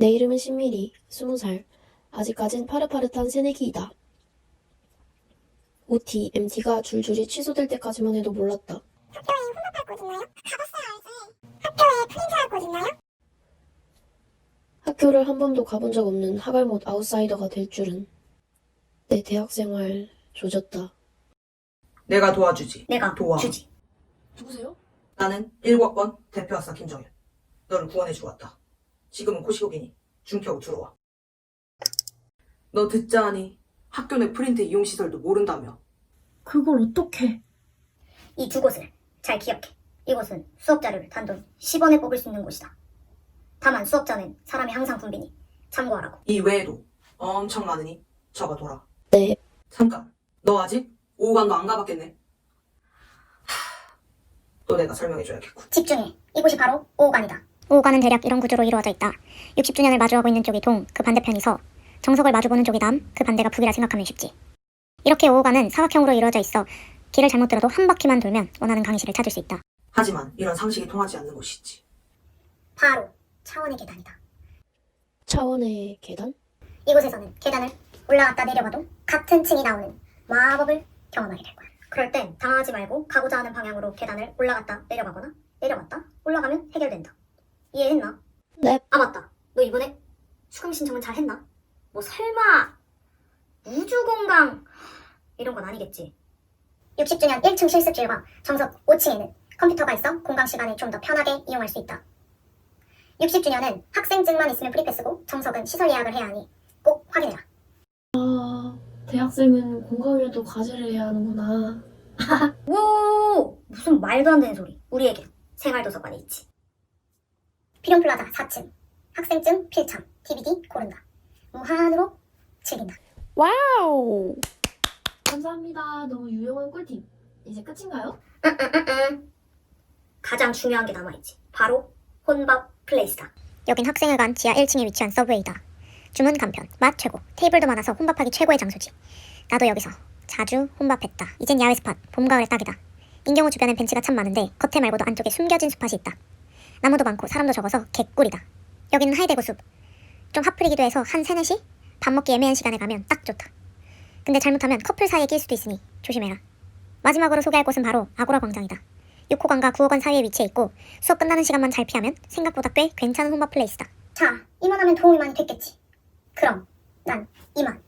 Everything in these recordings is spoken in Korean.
내 이름은 신미리, 스무 살. 아직까진 파릇파릇한 새내기이다. OT, MT가 줄줄이 취소될 때까지만 해도 몰랐다. 학교에 혼밥할 곳 있나요? 가봤어야 알지. 학교에 프린트할 곳 있나요? 학교를 한 번도 가본 적 없는 하갈못 아웃사이더가 될 줄은. 내 대학생활 조졌다. 내가 도와주지. 내가 도와. 주지. 누구세요? 나는 1학번 대표 학사 김정일. 너를 구원해주러 왔다. 지금은 코시국이니 준켜고 들어와. 너 듣자 하니 학교 내 프린트 이용 시설도 모른다며. 그걸 어떻게? 이 두 곳을 잘 기억해. 이곳은 수업 자료를 단돈 10원에 뽑을 수 있는 곳이다. 다만 수업 전엔 사람이 항상 붐비니 참고하라고. 이 외에도 엄청 많으니 적어둬라. 네. 잠깐. 너 아직 오후간도 안 가봤겠네. 하, 또 내가 설명해줘야겠군. 집중해. 이곳이 바로 5호관이다. 5호관은 대략 이런 구조로 이루어져 있다. 60주년을 마주하고 있는 쪽이 동, 그 반대편이 서, 정석을 마주보는 쪽이 남, 그 반대가 북이라 생각하면 쉽지. 이렇게 5호관은 사각형으로 이루어져 있어 길을 잘못 들어도 한 바퀴만 돌면 원하는 강의실을 찾을 수 있다. 하지만 이런 상식이 통하지 않는 곳이 있지. 바로 차원의 계단이다. 차원의 계단? 이곳에서는 계단을 올라갔다 내려가도 같은 층이 나오는 마법을 경험하게 될 거야. 그럴 땐 당황하지 말고 가고자 하는 방향으로 계단을 올라갔다 내려가거나 내려갔다 올라가면 해결된다. 이해했나? 네. 아 맞다. 너 이번에 수강 신청은 잘 했나? 뭐 설마 우주공강 이런 건 아니겠지? 60주년 1층 실습실과 정석 5층에는 컴퓨터가 있어 공강 시간을 좀 더 편하게 이용할 수 있다. 60주년은 학생증만 있으면 프리패스고 정석은 시설 예약을 해야 하니 꼭 확인해라. 아, 대학생은 공강에도 과제를 해야 하는구나. 오 무슨 말도 안 되는 소리. 우리에게 생활도서관이 있지. 필용플라자 4층 학생증 필참 DVD 고른다. 무한으로 즐긴다. 와우! 감사합니다. 너무 유용한 꿀팁. 이제 끝인가요? 응응응 응. 가장 중요한 게 남아있지. 바로 혼밥 플레이스다. 여긴 학생회관 지하 1층에 위치한 서브웨이다. 주문 간편, 맛 최고, 테이블도 많아서 혼밥하기 최고의 장소지. 나도 여기서 자주 혼밥했다. 이젠 야외 스팟, 봄, 가을에 딱이다. 인경호 주변엔 벤치가 참 많은데 겉에 말고도 안쪽에 숨겨진 스팟이 있다. 나무도 많고 사람도 적어서 개꿀이다. 여기는 하이데고 숲. 좀 핫플이기도 해서 한 3, 4시? 밥 먹기 애매한 시간에 가면 딱 좋다. 근데 잘못하면 커플 사이에 낄 수도 있으니 조심해라. 마지막으로 소개할 곳은 바로 아고라 광장이다. 6호관과 9호관 사이에 위치해 있고 수업 끝나는 시간만 잘 피하면 생각보다 꽤 괜찮은 혼밥 플레이스다. 자, 이만하면 도움이 많이 됐겠지. 그럼 난 이만,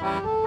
Bye.